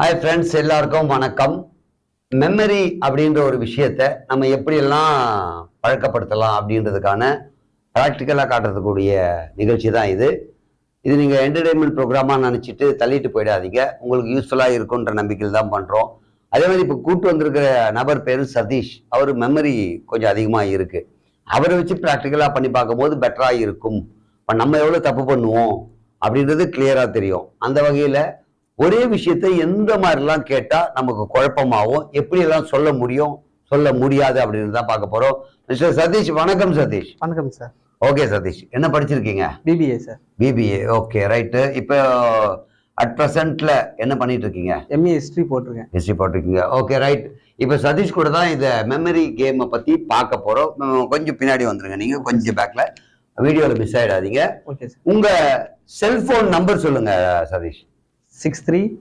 Hi friends எல்லாருக்கும் வணக்கம். Memory அப்படின்ற ஒரு விஷயத்த நம்ம எப்படியெல்லாம் பழக்கப்படுத்தலாம் அப்படின்றதுக்கான ப்ராக்டிக்கலாக காட்டுறதுக்கூடிய நிகழ்ச்சி தான் இது. இது நீங்கள் என்டர்டெயின்மெண்ட் ப்ரோக்ராமாக நினச்சிட்டு தள்ளிட்டு போயிடாதீங்க. உங்களுக்கு யூஸ்ஃபுல்லாக இருக்குன்ற நம்பிக்கையில் தான் பண்ணுறோம் அதே மாதிரி இப்போ கூட்டு வந்திருக்கிற நபர் பேர் சதீஷ். அவர் மெமரி கொஞ்சம் அதிகமாக இருக்குது அவரை வச்சு ப்ராக்டிக்கலாக பண்ணி பார்க்கும்போது பெட்டராக இருக்கும். இப்போ நம்ம எவ்வளோ தப்பு பண்ணுவோம் அப்படின்றது கிளியராக தெரியும். அந்த வகையில் ஒரே விஷயத்தை எந்த மாதிரிலாம் கேட்டால் நமக்கு குழப்பமாகும்? எப்படியெல்லாம் சொல்ல முடியும்? சொல்ல முடியாது அப்படின்னு தான் பார்க்க போகிறோம் மிஸ்டர் சதீஷ் வணக்கம் சதீஷ். வணக்கம் சார். ஓகே சதீஷ். என்ன படிச்சிருக்கீங்க? BBA sir. BBA okay right. இப்போ அட் ப்ரெசண்ட்ல என்ன பண்ணிட்டு இருக்கீங்க எம்ஏ ஹிஸ்ட்ரி போட்டிருக்கேன். ஹிஸ்ட்ரி போட்டிருக்கீங்க. Okay right. இப்போ சதீஷ் கூட தான் இந்த மெமரி கேமை பற்றி பார்க்க போகிறோம் கொஞ்சம் பின்னாடி வந்துருங்க நீங்கள் கொஞ்சம் பேக்கில் வீடியோவில் மிஸ் ஆகிடாதீங்க ஓகே சார். உங்கள் செல்ஃபோன் நம்பர் சொல்லுங்க சதீஷ். six three.